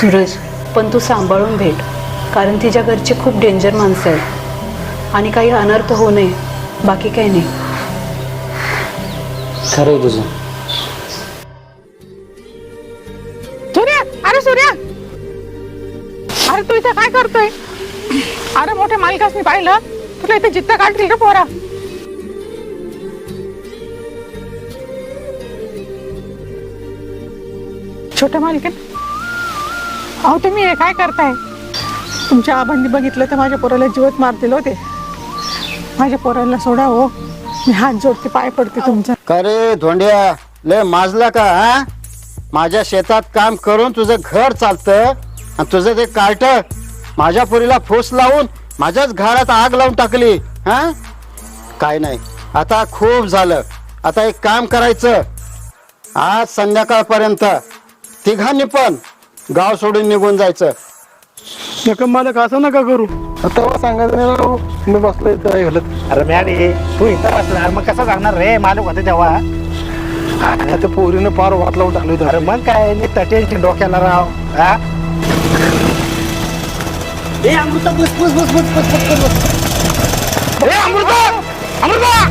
सूरज पण तू सांभाळून भेट कारण तिच्या घरची खूप डेंजर माणसं आहेत. आणि काही अनर्थ होऊ नये बाकी काही नाही. खरं तुझं. सूर्या अरे सूर्या! अरे तू इथे काय करतोय? अरे मोठ्या मालिकासनी पाहिलं तुला इथे जित्त काढतील का पोरा? छोट्या मालिकेन अहो तुम्ही हे काय करताय? तुमच्या आबांनी बघितलं तर माझ्या पोराला जीवत मारतील होते माझ्या पोराला सोडा हो. मी हात जोडते पाय पडते तुमचा. का रे धोंड्या? लय माजला का हा? माझ्या शेतात काम करून तुझं घर चालतं आणि तुझं ते कार्ट माझ्या पुरीला फोस लावून माझ्याच घरात आग लावून टाकली हा? काय नाही. आता खूप झालं. आता एक काम करायचं. आज संध्याकाळपर्यंत तिघांनी पण गाव सोडून निघून जायचं. नका मालक असं नका करू. तेव्हा सांगायचं नाही राव. मी बसलो इथं. हे घालत अरे मॅडी तू इथं बसणार मग कसं सांगणार रे? मालक होते तेव्हा. आणि त्या पोरीनं पार वाट लावून टाकली होतं. अरे मग काय? नुसतं टेन्शन डोक्याला राव. हा? अमृता अमृता! अमृता!